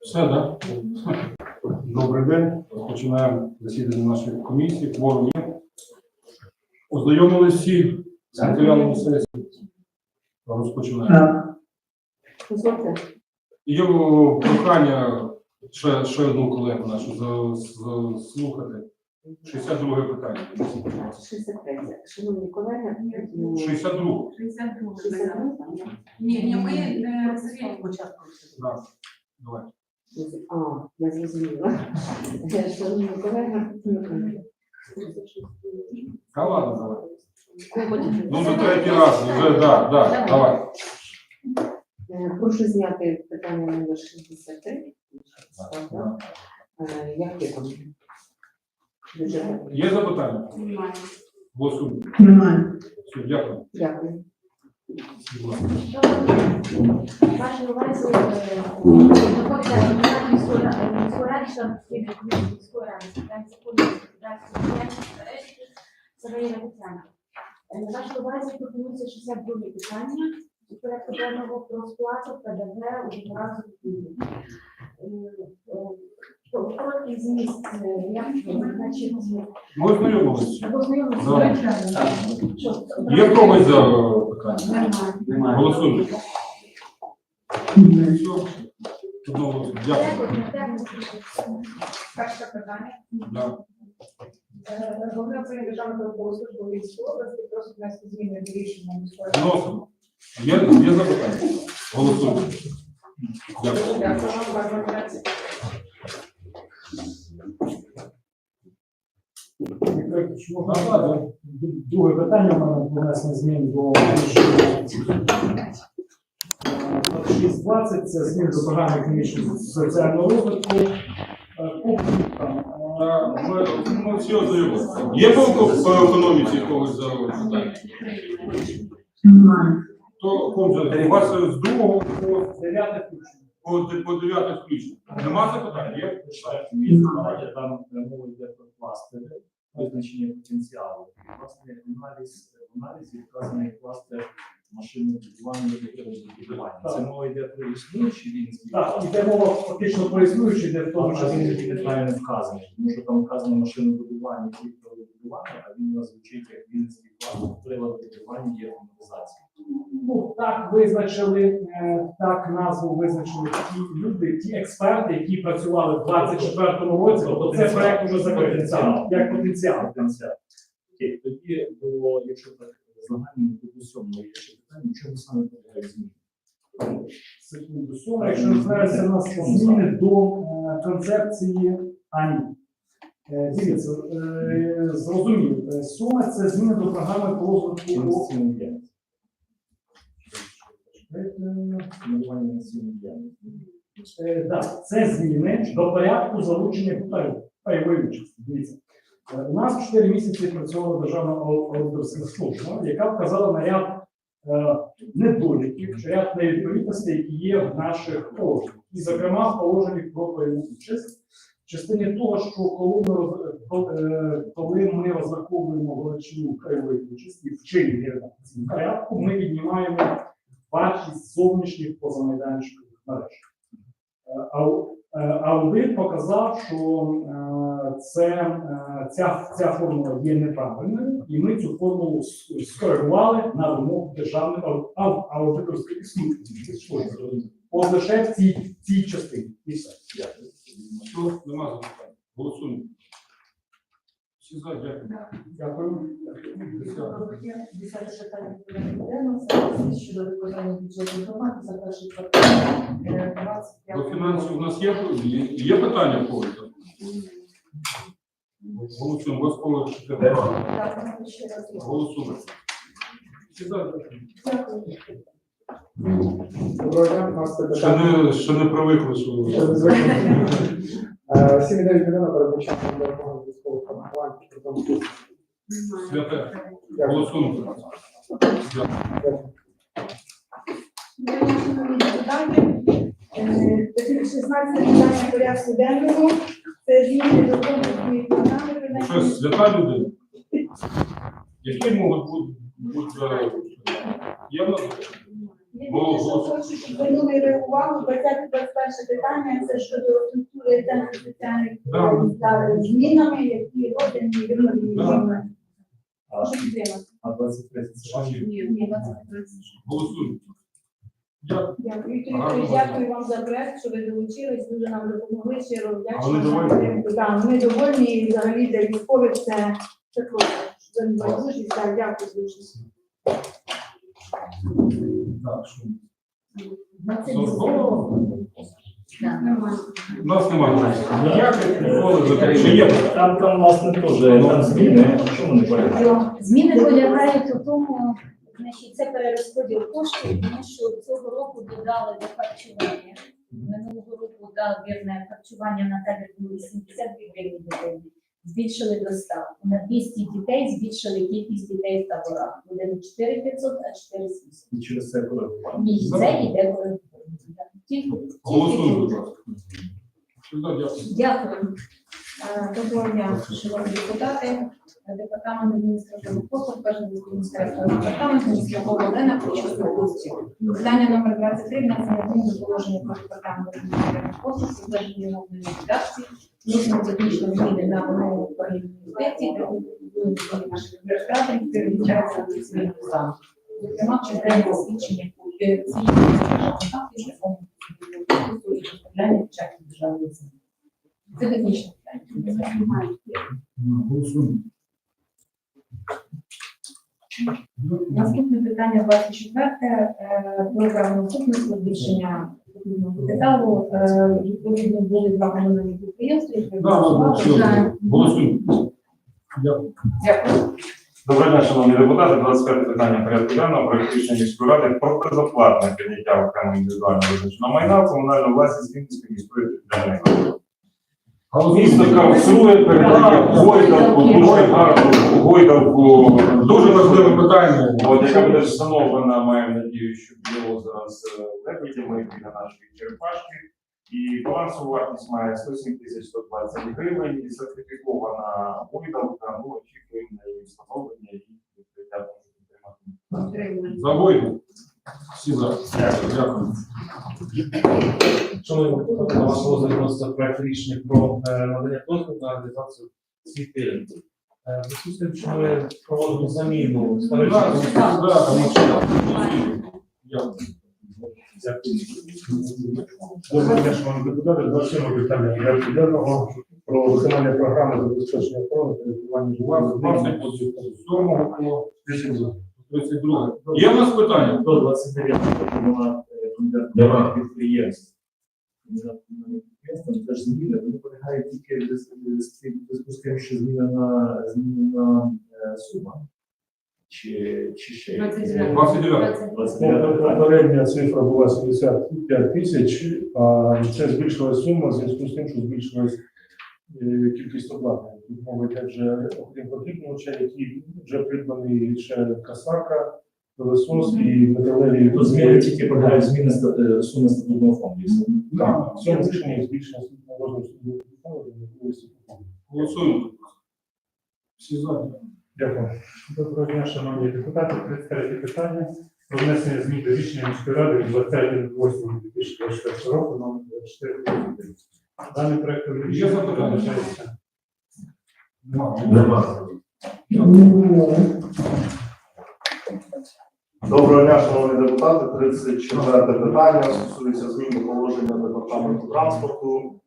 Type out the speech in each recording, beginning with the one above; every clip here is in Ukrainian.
Все, так? Добрий день. Починаємо засідання нашої комісії. Кворум є. Ознайомились всі з матеріалами сесії. Розпочинаємо. Є прохання ще, ще одну колегу нашу за- заслухати. 62 питання. 63. Шановні колеги, ну, 62. 62 62, Ні, ні, ми е, Сергій, Спочатку. Да. Давай. А, я зрозуміла. Шановні колеги, ну, Та ладно, давай. Ну, вже третій раз, вже, да, да, давай. Е, Прошу зняти питання номер 63. Правда? Е, Як є там? Є запитання? немає. Голосуємо. Немає. Все, дякую. Дякую. Будь увазі доповідає міської постійної комісії міської ради етики Сараїна Тетяна. Е, На вашій увазі пропонується 62 питання у порядку денного про сплату ПДВ у договорах Е, е, зміст, е, значить, Ми ознайомилися. Да. Є в когось за питання? немає. Голосуємо. Все. Дякую. Перше питання. Да. Е, Головне управління державного служби області просить внести зміни до рішення міської. Є, є запитання? Голосуємо. Дякую. Дякую вам, гарного дня. Да, да, да. Друге питання в мене про внесення змін до 6.20 це змін до програми економічного соціального розвитку. Е, Ми, всі. Є по, по економіці когось за питання? То Комже, у вас з другого по, дев'яте включення. По, по дев'яте включно. Нема запитань? Є? Давайте там мова йде про кластери, визначення потенціалу. Власне, аналіз, в аналізі вказаний кластер машинобудування і електробудування. Це мова йде про існуючі вінські. Так, іде мова фактично про існуючі, де в тому, що він неправильно вказаний. Тому що там вказано машинобудування і електробудування, а він у нас звучить як вінський кластер приладобудування і автоматизації. Так визначили, е, так назву визначили ті люди, ті експерти, які працювали в 24-му році, тобто це проект уже за потенціал, як потенціал. Окей, тоді, бо якщо так загально, то до сьомого є ще питання, чому саме полягає зміни? Секунду, сьома, якщо називається у нас зміни. до е, концепції АНІ. Е, Дивіться, зрозуміло, е, сума це зміни до програми по розвитку Е, це зміни до порядку залучення пайової- участі. Дивіться, е, у нас 4 місяці працювала державна аудиторська служба, яка вказала на ряд е, недоліків, ряд невідповідностей, які є в наших положеннях. І, зокрема, в положенні про пайову участь, в частині того, що коли ми, е, розраховуємо величину пайової участі в чинній порядку, ми віднімаємо вартість зовнішніх позамайданчикових мереж. Е, ау- е, Аудит показав, що е, це, ця, ця формула є неправильною, і ми цю формулу скоригували на вимогу державної ау- ау- аудиторської служби. Ось лише в цій, цій частині. І все. Дякую. Що? Нема запитань. Голосуємо. Всі за, дякую. Дякую. Десяте питання порядку денного щодо виконання бюджетної громади за перший квартал е, 25 До фінансів у нас є, є, питання по? Голосуємо. Вас коло. Так, ще раз. Голосуємо. Всі за, дякую. Дякую. Ще не, ще не привикли, що Ще не звикли. Е, 7,9 мільйона передбачаємо для допомоги військових формувань. святе. Дякую. Голосуємо. Дякую. питання. Е, Такі 16 питання порядку денного. Це зміни до конкурсної програми Що, свята люди? Які можуть бути, бути е, є в нас? Єдине, що хочу, щоб звернули увагу, 20 21 питання це щодо структури центру соціальних Да. та змінами, які родані і Да. А, Прошу підтримати. а 23 це ваші? Ні, ні, 23. Голосуємо. Дякую. Вікторович, вам за проект, що ви долучились, дуже нам допомогли, щиро довольні? Так, ми довольні і взагалі для військових це, це круто. За дякую дуже. Так, що? 22. Так. У нас немає ніяких ніколи. Там, там, власне, теж там зміни. Чому не порядку? Зміни полягають у тому, значить, це перерозподіл коштів, тому що цього року додали до харчування. Минулого року дали вірне харчування на табір було 82 гривні. Збільшили до 100. На 200 дітей збільшили кількість дітей в таборах. Буде не 4500, а 4700. І через це коригування. Ні, це йде. Тільки, Голосуємо, будь ласка. Дякую. Дякую. Е, Доброго дня, шановні депутати. Департамент адміністративних послуг, перший міністерства департаменту, міського Олена області. Питання номер 23 внесення змін до положення про департамент адміністративних послуг, затвердження мовної редакції, внесення технічної зміни на вимогу управління інспекції, де будуть наших передбачається цивільний стан. Зокрема, частини засвідчення е, свідчення контактів шляхом і поставляння державної землі. Це технічне питання. Голосуємо. Наступне питання 24. е, Про правильну наступництво збільшення капіталу. Е, Відповідно, були два комунальні підприємства, які. Голосуємо. Дякую. Дякую. Доброго дня, шановні депутати. 25 питання порядку денного про рішення міської ради про безоплатне підняття окремо індивідуально визначеного майна в комунальну власність Вінницької міської територіальної громади. Місто Карлсрує передає Гойдалку, дуже гарну Гойдалку. Дуже важливе питання. От, яка буде встановлена, маємо надію, що було зараз е, лебедями біля нашої черепашки. І балансову вартість має 107 тисяч 120 гривень, і сертифікована гойдалка, ну, очікуємо на її встановлення і відкриття можуть підтримати. Всі за. Дякую. Шановні депутати, на ваш розгляд вноситься проект рішення про е, надання дозволу на реалізацію світильників. Е, в зв'язку з тим, що ми проводимо заміну старих да, Дякую. Доброго дня, шановні депутати. 27 питання порядку денного про виконання програми забезпечення охорони та рятування У вас життя. 20 по 7 по 32. Є в нас питання? До 29 вона підприємств. Підприємств теж зміни, вони полягають тільки в зв'язку з тим, що змінена змінена е, сума. Чи, чи ще є? 29. 29. Попередня цифра була 75 тисяч, а це збільшилась сума в зв'язку з тим, що збільшилась е, кількість обладнання. Йде вже окрім потрібнувача, які вже придбані ще касарка, пилосос і металеві. Тут зміни тільки полягають зміни суми статутного фонду. і. Так, в цьому рішенні збільшення розміру фонду для можливості купівлі. Голосуємо. Всі за. Дякую. Доброго дня, шановні депутати. 33 питання про внесення змін до рішення міської ради від 28.2024 року номер 24. Даний проект Є запитання? Доброго дня, шановні депутати. 34 питання стосується змін до положення департаменту транспорту.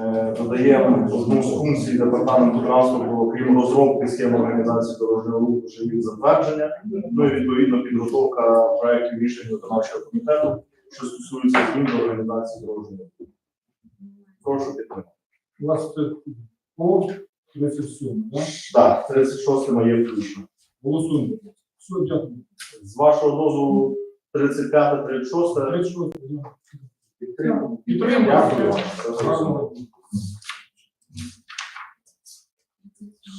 Е, Додаємо одну з функцій департаменту транспорту, окрім розробки схем організації дорожнього руху, від затвердження. Ну і відповідно підготовка проєктів рішень виконавчого комітету, що стосується змін до організації дорожнього руху. Прошу підтримати. У вас 37, так? Так, 36 моє включно. Голосуємо. Все, дякую. З вашого дозволу 35 36 36. підтримую. Підтримую. Дякую. Гарного.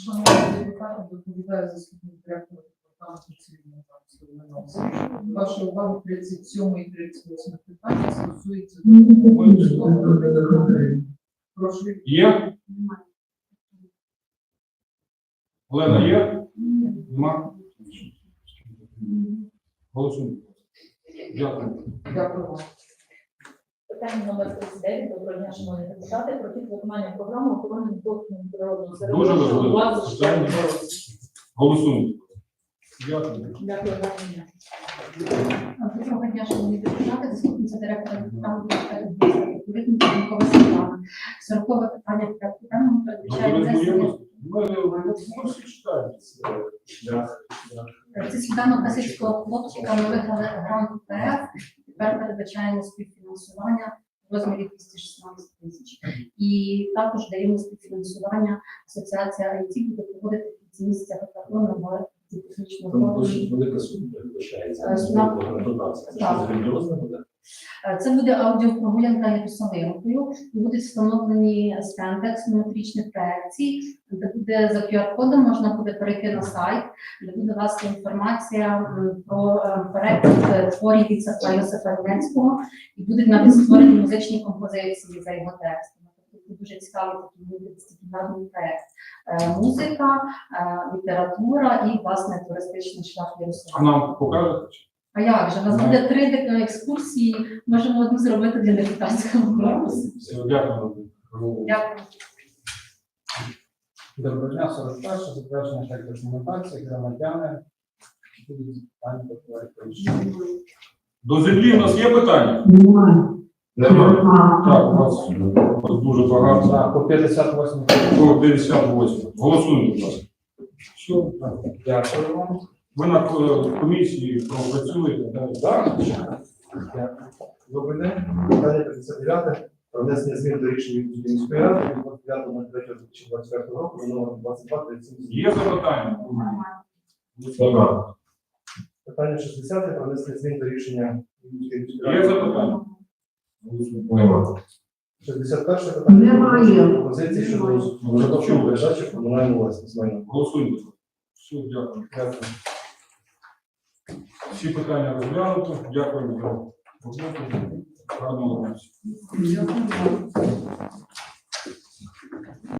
Шановні депутати, доповідаю заступник директора департаменту цивільного захисту Леноса. Ваша увага 37 і 38 питання стосується. Прошу. Є? Олена, є? Нема? Голосуємо. Дякую. Дякую вам. Питання номер 39. Доброго дня, шановні депутати. Про хід виконання програми охорони доступу природного середовища у важливо. 24 році. Голосуємо. Дякую. Дякую. Доброго дня, шановні депутати, заступниця директора Світлана. Сорокове питання порядку денного передбачає внесення Ми ми всі читаємо. Це світанок касицького хлопчика. Ми виграли грант ПФ. Тепер передбачаємо співфінансування в розмірі 216 тисяч. І також даємо співфінансування Асоціація IT буде проводити в кінці місяця гакатон на технічного велика сума передбачається. Е. Так. Е, Це буде аудіопрогулянка. І Будуть встановлені стенди ексонометричних проекцій, де буде за QR-кодом можна буде перейти на сайт, де буде власне інформація про е, переклад е, творів Іцека Йосифа Рівненського, і будуть навіть створені музичні композиції за його текстами. Тобто дуже цікавий такий мультидисциплінарний проект. Е, Музика, е, література і власне туристичний шлях А нам покажете? А як же? У нас буде три екскурсії, можемо одну зробити для депутатського корпусу. Все, Дякую. Дякую. Доброго дня, 41 затвердження так документації, громадяни. До землі в нас є питання? Немає. Так, у вас у вас дуже багато. Так, по 58 По 58. Голосуємо, будь ласка. Все, так, дякую вам. Ви на е, комісії пропрацюєте, так? Так, Добрий день. Питання 59. Про внесення змін до рішення міської ради від 25.03.2024 року номер 22 37. Є запитання? Питання 60. Про внесення змін до рішення міської Є ради. запитання? 61 питання. Немає. Пропозиції щодо розробки передачі комунальної власності. майна. Голосуємо. Все, дякую. Дякую. Всі питання розглянуто. Дякую за роботу. Гарного. Дякую.